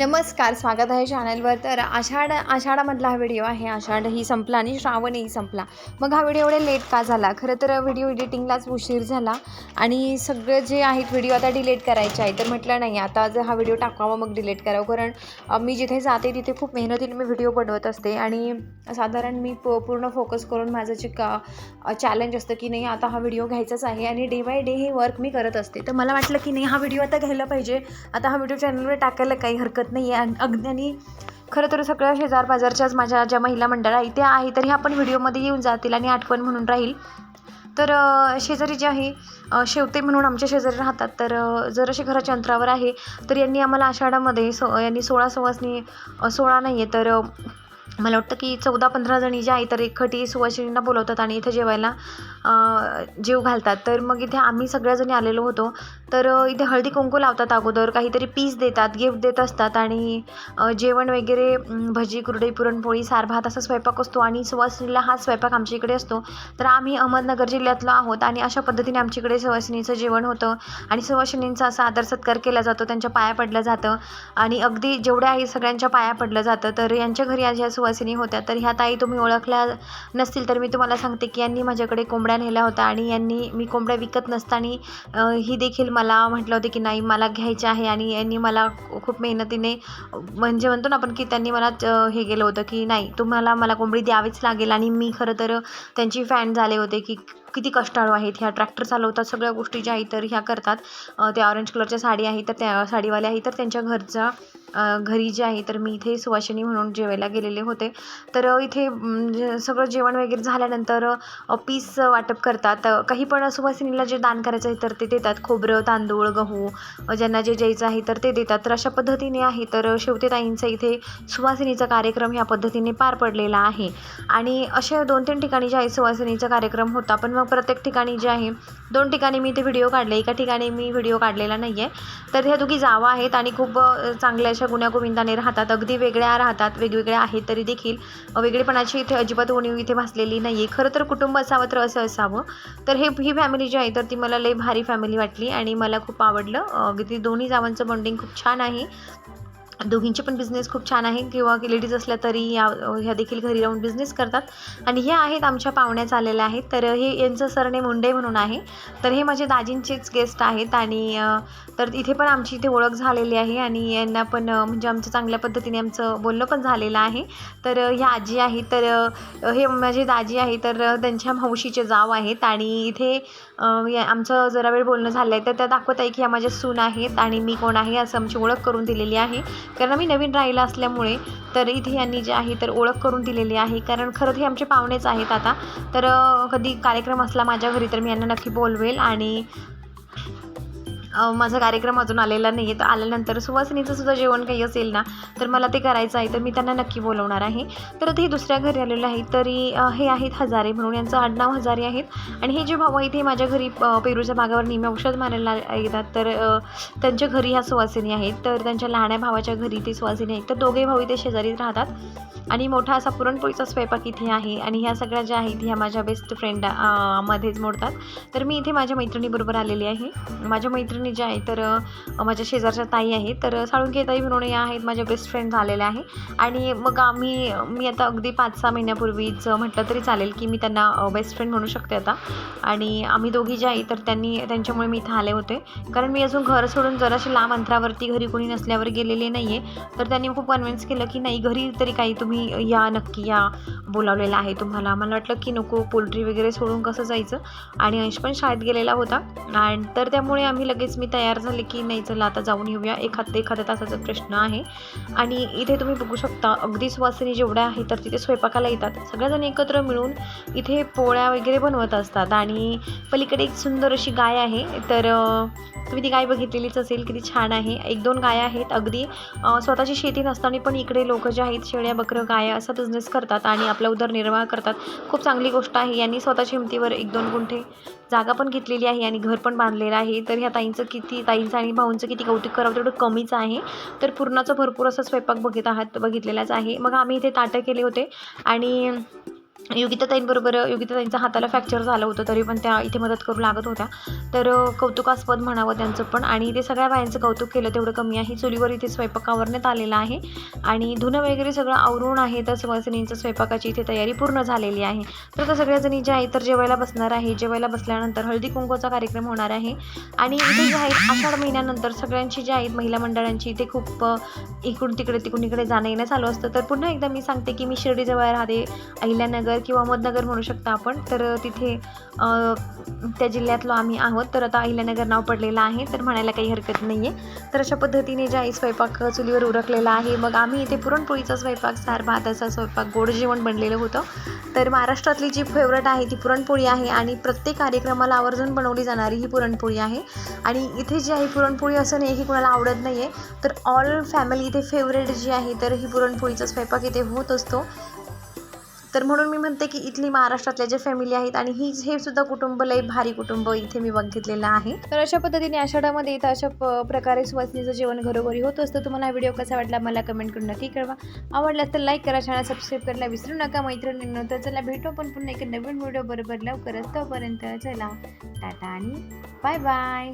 नमस्कार स्वागत आहे चॅनलवर तर आषाढ आषाढामधला हा व्हिडिओ आहे. आषाढ ही संपला आणि श्रावणही संपला. मग हा व्हिडिओ एवढे लेट का झाला? खरं तर व्हिडिओ एडिटिंगलाच उशीर झाला. आणि सगळे जे आहेत व्हिडिओ आता डिलीट करायचे आहे तर म्हटलं नाही आता जर हा व्हिडिओ टाकावा मग डिलीट करावं. कारण मी जिथे जाते तिथे खूप मेहनतीने मी व्हिडिओ बनवत असते. आणि साधारण मी प पूर्ण फोकस करून माझं जे का चॅलेंज असतं की नाही आता हा व्हिडिओ घ्यायचाच आहे. आणि डे बाय डे हे वर्क मी करत असते. तर मला वाटलं की नाही हा व्हिडिओ आता घ्यायला पाहिजे. आता हा व्हिडिओ चॅनलवर टाकायला काही हरकत नाही आहे आणि अगदी आणि खरं तर सगळ्या शेजारपाजारच्याच माझ्या ज्या महिला मंडळ आहे त्या आहे तर ह्या पण व्हिडिओमध्ये येऊन जातील आणि आठवण म्हणून राहील. तर शेजारी जे आहे शेवते म्हणून आमच्या शेजारी राहतात. तर जर असे घराच्या अंतरावर आहे तर यांनी आम्हाला आषाढामध्ये सो यांनी सोळा सवासनी सोळा नाही आहे तर मला वाटतं की चौदा पंधरा जणी ज्या आहे तर एकखटी सुवासिनींना बोलवतात आणि इथं जेवायला जेव घालतात. तर मग इथे आम्ही सगळ्याजणी आलेलो होतो. तर इथे हळदी कुंकू लावतात अगोदर काहीतरी पीस देतात गिफ्ट देत असतात आणि जेवण वगैरे भजी कुरडई पुरणपोळी सार भात असा स्वयंपाक असतो आणि सुवासिनीला हा स्वयंपाक आमच्या इकडे असतो. तर आम्ही अहमदनगर जिल्ह्यातलो आहोत आणि अशा पद्धतीने आमच्याकडे सुवासिनीचं जेवण होतं आणि सुवासिनींचा असा आदर सत्कार केला जातो. त्यांच्या पाया पडलं जातं आणि अगदी जेवढ्या आहे सगळ्यांच्या पाया पडलं जातं. तर यांच्या घरी आज सुवासिनी होत्या. तर ह्या ताई तुम्ही ओळखल्या नसतील तर मी तुम्हाला सांगते की यांनी माझ्याकडे कोंबड्या नेल्या होत्या आणि यांनी मी कोंबड्या विकत नसताना ही देखील मला म्हटलं होतं की नाही मला घ्यायचे आहे आणि यांनी मला खूप मेहनतीने म्हणजे म्हणतो ना आपण की त्यांनी मला हे केलं होतं की नाही तुम्हाला मला कोंबडी द्यावीच लागेल आणि मी खरं तर त्यांची फॅन झाले होते की किती कष्टाळू आहेत ह्या ट्रॅक्टर चालवतात सगळ्या गोष्टी ज्या आहेत तर ह्या करतात. त्या ऑरेंज कलरच्या साडी आहे तर त्या साडीवाल्या आहे तर त्यांच्या घरचा घरी जे आहे तर मी इथे सुवासिनी म्हणून जेवायला गेलेले होते. तर इथे सगळं जेवण वगैरे झाल्यानंतर पीस वाटप करतात. काही पण सुवासिनीला जे दान करायचं आहे तर ते देतात. खोबरं तांदूळ गहू ज्यांना जे द्यायचं आहे तर ते देतात. तर अशा पद्धतीने आहे. तर शेवतेताईंचा इथे सुवासिनीचा कार्यक्रम ह्या पद्धतीने पार पडलेला आहे. आणि अशा दोन तीन ठिकाणी जे आहे सुवासिनीचा कार्यक्रम होता पण मग प्रत्येक ठिकाणी जे आहे दोन ठिकाणी मी ते व्हिडिओ काढले एका ठिकाणी मी व्हिडिओ काढलेला नाही आहे तर ह्या दोघी जावा आहेत आणि खूप चांगल्या अशा गुण्यागोविंदाने राहतात. अगदी वेगळ्या राहतात वेगवेगळ्या आहेत तरी देखील. वेगळेपणाची इथे अजिबात उणीव इथे भासलेली नाही आहे खरं तर कुटुंब असावं तर असं असावं. तर हे ही फॅमिली जी आहे तर ती मला लई भारी फॅमिली वाटली आणि मला खूप आवडलं. अगदी दोन्ही जावांचं बॉन्डिंग खूप छान आहे. दोघींचे पण बिझनेस खूप छान आहे. किंवा लेडीज असल्या तरी या ह्या देखील घरी राहून बिझनेस करतात. आणि ह्या आहेत आमच्या पाहुण्याच आलेल्या आहेत. तर हे यांचं सरने मुंडे म्हणून आहे. तर हे माझे दाजींचेच गेस्ट आहेत. आणि तर इथे पण आमची इथे ओळख झालेली आहे. आणि यांना पण म्हणजे आमचं चांगल्या पद्धतीने आमचं बोलणं पण झालेलं आहे. तर ह्या आजी आहे तर हे माझे दाजी आहे तर त्यांच्या मावशीचे जाव आहेत. आणि इथे या- आमचं जरा वेळ बोलणं झालं आहे तर त्या दाखवत आहे की ह्या माझ्या सून आहेत. आणि मी कोण आहे असं आमची ओळख करून दिलेली आहे. कारण मी नवीन राहिला असल्यामुळे तर इथे यांनी जे आहे तर ओळख करून दिलेली आहे. कारण खरं हे आमचे पाहुणेच आहेत आता. तर कधी कार्यक्रम असला माझ्या घरी तर मी यांना नक्की बोलवेल आणि माझा कार्यक्रम अजून आलेला नाही आहे तर आल्यानंतर सुवासिनीचं सुद्धा जेवण काही असेल ना तर मला ते करायचं आहे तर मी त्यांना नक्की बोलवणार आहे. तर ते दुसऱ्या घरी आलेलं आहे तरी हे आहेत हजारे म्हणून यांचं आडनाव हजारे आहेत. आणि हे जे भाऊ आहेत हे माझ्या घरी पेरूच्या भागावर नेहमी औषध मारायला येतात. तर त्यांच्या घरी ह्या सुवासिनी आहेत तर त्यांच्या लहान्या भावाच्या घरी ते सुवासिनी आहेत. तर दोघे भाऊ इथे शेजारीच राहतात. आणि मोठा असा पुरणपोळीचा स्वयंपाक इथे आहे. आणि ह्या सगळ्या ज्या आहेत ह्या माझ्या बेस्ट फ्रेंड मध्येच मोडतात. तर मी इथे माझ्या मैत्रिणीबरोबर आलेली आहे. माझ्या मैत्रिणी ज्या आहेत तर माझ्या शेजारच्या ताई आहेत. तर साळुंके ताई म्हणून या आहेत माझ्या बेस्ट फ्रेंड झालेल्या आहे. आणि मग आम्ही मी आता अगदी पाच सहा महिन्यापूर्वीच म्हटलं तरी चालेल की मी त्यांना बेस्ट फ्रेंड म्हणू शकते आता. आणि आम्ही दोघी ज्या आहे तर त्यांनी त्यांच्यामुळे मी इथं आले होते. कारण मी अजून घर सोडून जराशे लांब अंतरावरती घरी कोणी नसल्यावर गेलेले नाही आहे तर त्यांनी खूप कन्व्हिन्स केलं की नाही घरी तरी काही तुम्ही या नक्की या बोलावलेलं आहे तुम्हाला. मला वाटलं की नको पोल्ट्री वगैरे सोडून कसं जायचं? आणि अंश पण शाळेत गेलेला होता. आणि तर त्यामुळे आम्ही लगेच मी तयार झाले की नाही चला आता जाऊन येऊया. एखाद एखाद्या तासाचा प्रश्न आहे. आणि इथे तुम्ही बघू शकता अगदी सुवासिनी जेवढ्या आहेत तर तिथे स्वयंपाकाला येतात. सगळ्याजण एकत्र मिळून इथे पोळ्या वगैरे बनवत असतात. आणि पलीकडे एक सुंदर अशी गाय आहे. तर तुम्ही ती गाय बघितलेलीच असेल किती छान आहे. एक दोन गाय आहेत. अगदी स्वतःची शेती नसताना पण इकडे लोक जे आहेत शेळ्या बकरं गाया असा बिझनेस करतात आणि आपला उदरनिर्वाह करतात. खूप चांगली गोष्ट आहे. यांनी स्वतःच्या हिमतीवर एक दोन गुंठे जागा पण घेतलेली आहे आणि घर पण बांधलेलं आहे. तर ह्या ताईंचं किती ताईंचं आणि भाऊंचं किती कौतुक करावं तेवढं कमीच आहे. तर पूर्णाचं भरपूर असं स्वयंपाक बघित आहात बघितलेलाच आहे. मग आम्ही इथे ताटं केले होते आणि योगिताताईंबरोबर योगिताताईंच्या हाताला फ्रॅक्चर झालं होतं तरी पण त्या इथे मदत करू लागत होत्या. तर कौतुकास्पद म्हणावं त्यांचं पण. आणि ते सगळ्या बायांचं कौतुक केलं तेवढं कमी आहे. चुलीवर इथे स्वयंपाक आवरण्यात आलेला आहे. आणि धुणं वगैरे सगळं आवरून आहे तर सुवासिनींचं स्वयंपाकाची इथे तयारी पूर्ण झालेली आहे. तर आता सगळ्याजणी ज्या आहेत तर जेवायला बसणार आहे. जेवायला बसल्यानंतर हळदी कुंकूचा कार्यक्रम होणार आहे. आणि इथे जे आहेत आषाढ महिन्यानंतर सगळ्यांची जी आहेत महिला मंडळांची इथे खूप इकडून तिकडे तिकडून इकडे जाणं येणं चालू असतं. तर पुन्हा एकदा मी सांगते की मी शिर्डीजवळ राहते अहिल्यानगर. किंवा अहमदनगर म्हणू शकता आपण. तर तिथे त्या जिल्ह्यातलो आम्ही आहोत. तर आता अहिल्यानगर नाव पडलेलं आहे. तर म्हणायला काही हरकत नाही आहे तर अशा पद्धतीने जे आहे स्वयंपाक चुलीवर उरकलेला आहे मग आम्ही इथे पुरणपोळीचा स्वयंपाक सार भाताचा स्वयंपाक गोड जेवण बनलेलं होतं. तर महाराष्ट्रातली जी फेवरेट आहे ती पुरणपोळी आहे आणि प्रत्येक कार्यक्रमाला आवर्जून बनवली जाणारी ही पुरणपोळी आहे. आणि इथे जी आहे पुरणपोळी असं नाही की कोणाला आवडत नाही आहे तर ऑल फॅमिली इथे फेवरेट जी आहे तर ही पुरणपोळीचा स्वयंपाक इथे होत असतो. तर म्हणून मी म्हणते की इथली महाराष्ट्रातल्या ज्या फॅमिली आहेत आणि ही हे सुद्धा कुटुंब लय भारी कुटुंब इथे मी बघितलेलं आहे. तर अशा पद्धतीने आषाढामध्ये इथं अशा प्रकारे सुवासिनीचं जेवण घरोघरी होत असतं. तुम्हाला हा व्हिडिओ कसा वाटला मला कमेंट करून नक्की कळवा. आवडल्यास तर लाईक करा चॅनल सबस्क्राईब करायला विसरू नका. मैत्रिणींनो तर चला भेटू पण पुन्हा एक नवीन व्हिडिओ बरोबर लवकरच. तोपर्यंत चला टाटा आणि बाय बाय